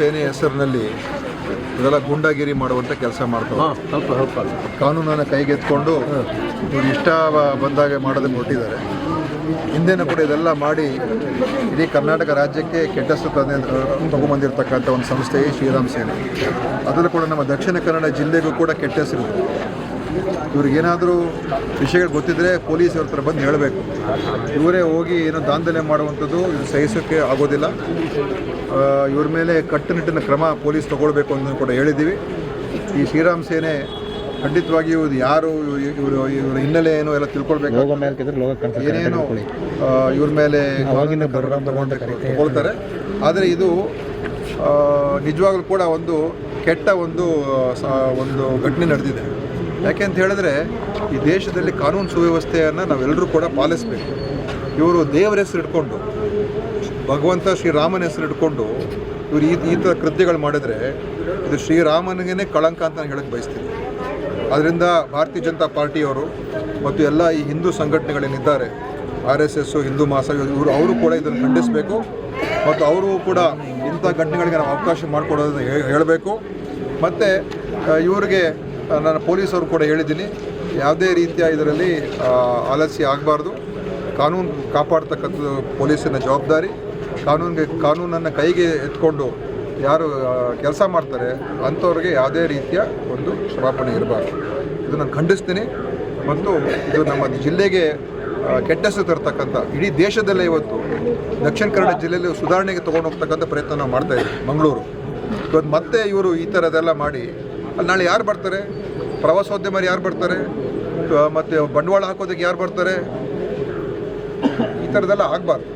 ಸೇನೆ ಹೆಸರಿನಲ್ಲಿ ಇದೆಲ್ಲ ಗೂಂಡಾಗಿರಿ ಮಾಡುವಂಥ ಕೆಲಸ ಮಾಡ್ತಾರೆ ಸ್ವಲ್ಪ ಕಾನೂನನ್ನು ಕೈಗೆತ್ಕೊಂಡು ಇವ್ರು ಇಷ್ಟ ಬಂದಾಗ ಮಾಡೋದನ್ನು ಕೊಟ್ಟಿದ್ದಾರೆ ಹೊರಟಿದ್ದಾರೆ. ಹಿಂದೆನೂ ಕೂಡ ಇದೆಲ್ಲ ಮಾಡಿ ಇಡೀ ಕರ್ನಾಟಕ ರಾಜ್ಯಕ್ಕೆ ಕೆಟ್ಟ ಹೆಸರು ತಂದೆ ತಗೊಂಬಂದಿರತಕ್ಕಂಥ ಒಂದು ಸಂಸ್ಥೆ ಶ್ರೀರಾಮ್ ಸೇನೆ. ಅದರಲ್ಲೂ ಕೂಡ ನಮ್ಮ ದಕ್ಷಿಣ ಕನ್ನಡ ಜಿಲ್ಲೆಗೂ ಕೂಡ ಕೆಟ್ಟ ಹೆಸರು. ಇವ್ರಿಗೇನಾದರೂ ವಿಷಯಗಳು ಗೊತ್ತಿದ್ದರೆ ಪೊಲೀಸ್ ಅವ್ರ ಹತ್ರ ಬಂದು ಹೇಳಬೇಕು. ಇವರೇ ಹೋಗಿ ಏನೋ ದಾಂಧಲೆ ಮಾಡುವಂಥದ್ದು ಇದು ಸಹಿಸೋಕ್ಕೆ ಆಗೋದಿಲ್ಲ. ಇವ್ರ ಮೇಲೆ ಕಟ್ಟುನಿಟ್ಟಿನ ಕ್ರಮ ಪೊಲೀಸ್ ತಗೊಳ್ಬೇಕು ಅಂತ ಕೂಡ ಹೇಳಿದ್ದೀವಿ. ಈ ಶ್ರೀರಾಮ್ ಸೇನೆ ಖಂಡಿತವಾಗಿಯೂ ಇದು ಯಾರು ಇವರು ಇವರ ಹಿನ್ನೆಲೆ ಏನು ಎಲ್ಲ ತಿಳ್ಕೊಳ್ಬೇಕು ಏನೇನು ಇವ್ರ ಮೇಲೆ ತಗೊಳ್ತಾರೆ. ಆದರೆ ಇದು ನಿಜವಾಗ್ಲೂ ಕೂಡ ಒಂದು ಕೆಟ್ಟ ಒಂದು ಒಂದು ಘಟನೆ ನಡೆದಿದೆ. ಯಾಕೆ ಅಂತ ಹೇಳಿದ್ರೆ, ಈ ದೇಶದಲ್ಲಿ ಕಾನೂನು ಸುವ್ಯವಸ್ಥೆಯನ್ನು ನಾವೆಲ್ಲರೂ ಕೂಡ ಪಾಲಿಸಬೇಕು. ಇವರು ದೇವರ ಹೆಸರು ಇಟ್ಕೊಂಡು, ಭಗವಂತ ಶ್ರೀರಾಮನ ಹೆಸರು ಇಟ್ಕೊಂಡು, ಇವರು ಈ ಈ ಥರ ಕೃತ್ಯಗಳು ಮಾಡಿದರೆ, ಇದು ಶ್ರೀರಾಮನಿಗೆ ಕಳಂಕ ಅಂತ ನಾನು ಹೇಳಕ್ಕೆ ಬಯಸ್ತೀನಿ. ಅದರಿಂದ ಭಾರತೀಯ ಜನತಾ ಪಾರ್ಟಿಯವರು ಮತ್ತು ಎಲ್ಲ ಈ Hindu ಸಂಘಟನೆಗಳೇನಿದ್ದಾರೆ R S S Hindu Mahasabha ಇವರು, ಅವರು ಕೂಡ ಇದನ್ನು ಖಂಡಿಸಬೇಕು. ಮತ್ತು ಅವರು ಕೂಡ ಇಂಥ ಘಟನೆಗಳಿಗೆ ನಾವು ಅವಕಾಶ ಮಾಡಿಕೊಡೋದನ್ನು ಹೇಳಬೇಕು. ಮತ್ತು ಇವರಿಗೆ ನಾನು ಪೊಲೀಸರು ಕೂಡ ಹೇಳಿದ್ದೀನಿ, ಯಾವುದೇ ರೀತಿಯ ಇದರಲ್ಲಿ ಆಲಸ್ಯ ಆಗಬಾರ್ದು. ಕಾನೂನು ಕಾಪಾಡ್ತಕ್ಕಂಥದ್ದು ಪೊಲೀಸಿನ ಜವಾಬ್ದಾರಿ. ಕಾನೂನಿಗೆ, ಕಾನೂನನ್ನು ಕೈಗೆ ಎತ್ಕೊಂಡು ಯಾರು ಕೆಲಸ ಮಾಡ್ತಾರೆ, ಅಂಥವ್ರಿಗೆ ಯಾವುದೇ ರೀತಿಯ ಒಂದು ಕ್ಷಮಾಪಣೆ ಇರಬಾರ್ದು. ಇದು ನಾನು ಖಂಡಿಸ್ತೀನಿ. ಮತ್ತು ಇದು ನಮ್ಮ ಜಿಲ್ಲೆಗೆ ಕೆಟ್ಟಸು ತರ್ತಕ್ಕಂಥ, ಇಡೀ ದೇಶದಲ್ಲೇ ಇವತ್ತು ದಕ್ಷಿಣ ಕನ್ನಡ ಜಿಲ್ಲೆಯಲ್ಲಿ ಸುಧಾರಣೆಗೆ ತೊಗೊಂಡು ಹೋಗ್ತಕ್ಕಂಥ ಪ್ರಯತ್ನ ನಾವು ಮಾಡ್ತಾ ಇದ್ದೀವಿ, ಮಂಗಳೂರು. ಇವತ್ತು ಮತ್ತೆ ಇವರು ಈ ಥರದೆಲ್ಲ ಮಾಡಿ ಅಲ್ಲಿ ನಾಳೆ ಯಾರು ಬರ್ತಾರೆ? ಪ್ರವಾಸೋದ್ಯಮರು ಯಾರು ಬರ್ತಾರೆ? ಮತ್ತು ಬಂಡವಾಳ ಹಾಕೋದಕ್ಕೆ ಯಾರು ಬರ್ತಾರೆ? ಈ ಥರದ್ದೆಲ್ಲ ಆಗಬಾರ್ದು.